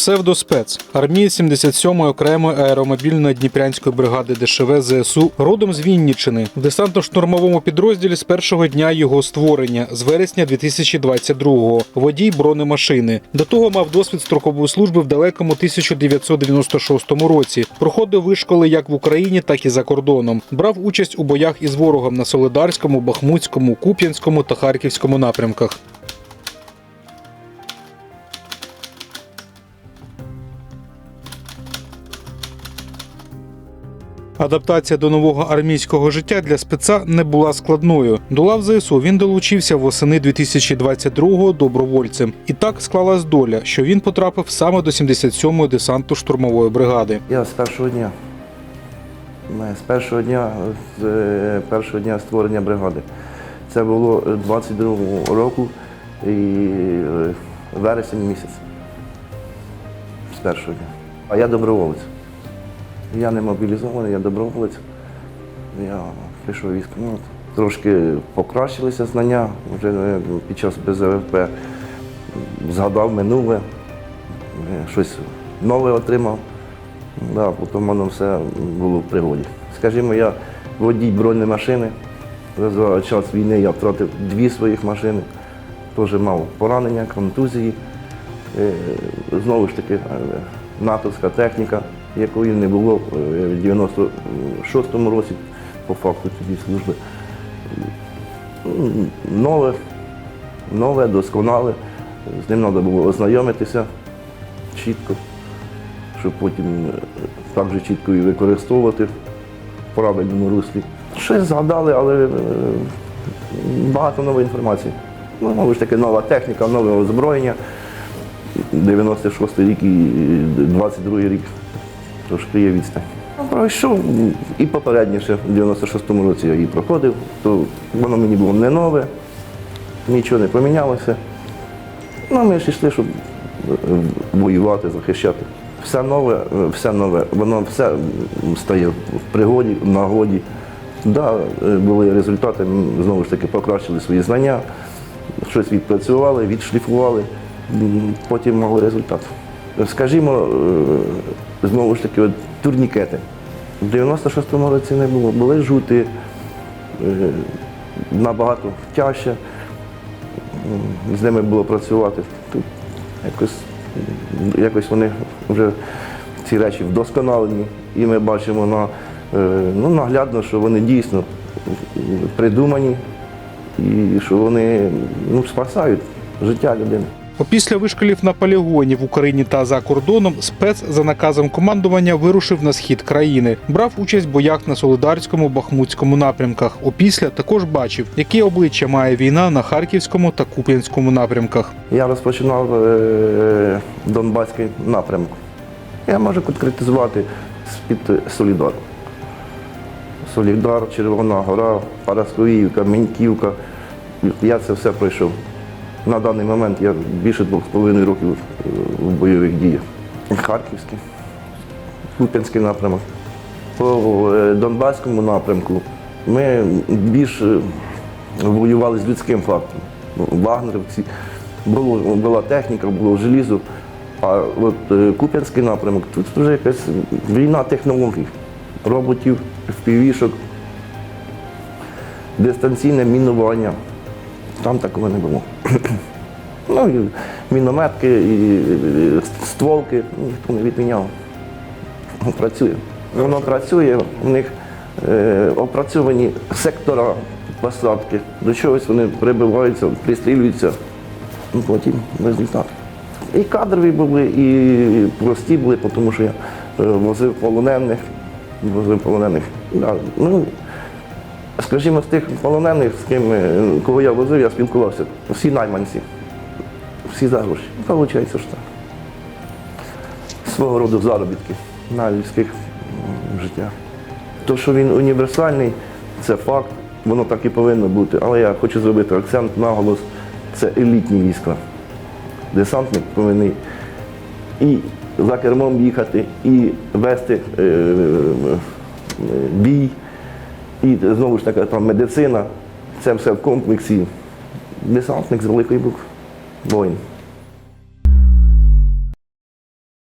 Псевдоспец, армія 77-ї окремої аеромобільної Дніпрянської бригади ДШВ ЗСУ, родом з Вінніччини, в десантно-штурмовому підрозділі з першого дня його створення з вересня 2022-го, водій бронемашини. До того мав досвід строкової служби в далекому 1996 році. Проходив вишколи як в Україні, так і за кордоном. Брав участь у боях із ворогом на Солидарському, Бахмутському, Куп'янському та Харківському напрямках. Адаптація до нового армійського життя для спеца не була складною. До лав ЗСУ він долучився восени 2022-го добровольцем. І так склалась доля, що він потрапив саме до 77-ї десанту штурмової бригади. Я з першого дня. З першого дня, з е, першого дня створення бригади. Це було 22-го року і е, вересень місяць. З першого дня. А я доброволець. Я не мобілізований, я доброволець. Я пішов в військо. Ну, трошки покращилися знання вже е, під час БЗВП. Згадав минуле, е, щось нове отримав. Да, потім воно все було в пригоді. Скажімо, я водій бронемашини. За час війни я втратив дві своїх машини. Теж мав поранення, контузії. Е, Знову ж таки, натовська техніка, якої не було е, в 96-му році, по факту тоді служби. Нове, нове, досконале. З ним треба було ознайомитися чітко щоб потім е, так же чітко і використовувати в правильному руслі. Щось згадали, але е, багато нової інформації. Ну, знову ж таки, нова техніка, нове озброєння. 96 рік і 22 рік. Трошки є відстань. Ну, Пройшов і попередніше, в 96-му році я її проходив, то воно мені було не нове, нічого не помінялося. Ну, ми ж йшли, щоб е, воювати, захищати. Все нове, е, все нове, воно все стає в пригоді, в нагоді. Да, е, були результати, м, знову ж таки, покращили свої знання, щось відпрацювали, відшліфували, потім мали результат. Скажімо, знову ж таки, от, турнікети. В 96-му році не було, були жути, е, набагато тяжче з ними було працювати. Тут якось, якось вони вже ці речі вдосконалені, і ми бачимо на, е, ну, наглядно, що вони дійсно придумані і що вони ну, спасають життя людини. Опісля вишколів на полігоні в Україні та за кордоном спец за наказом командування вирушив на схід країни. Брав участь в боях на Солидарському Бахмутському напрямках. Опісля також бачив, які обличчя має війна на Харківському та Куп'янському напрямках. Я розпочинав е, Донбаський напрямок. Я можу конкретизувати з-під Солідар. Солідар, Червона Гора, Парасковіївка, Меньківка. Я це все пройшов. На даний момент я більше двох з половиною років е, в бойових діях. Харківський, Куп'янський напрямок. По е, Донбаському напрямку ми більш е, воювали з людським фактором. Вагнерівці, було, була техніка, було желізо. А от е, Куп'янський напрямок, тут вже якась війна технологій, роботів, впівішок, дистанційне мінування. Там такого не було. Ну, мінометки, і стволки, ніхто не відміняв. Працює. Воно працює, у них е, опрацьовані сектора посадки, до чогось вони прибиваються, пристрілюються, ну, потім результат. І кадрові були, і прості були, тому що я е, возив полонених, возив полонених. Да, ну, скажімо, з тих полонених, з ким, е, кого я возив, я спілкувався. Всі найманці, всі за гроші. Виходить, що так. Свого роду заробітки на людських життях. То, що він універсальний, це факт, воно так і повинно бути. Але я хочу зробити акцент, наголос, це елітні війська. Десантник повинен і за кермом їхати, і вести е, е, бій, і знову ж таки там медицина. Це все в комплексі. Десантник з великої букви. Воїн.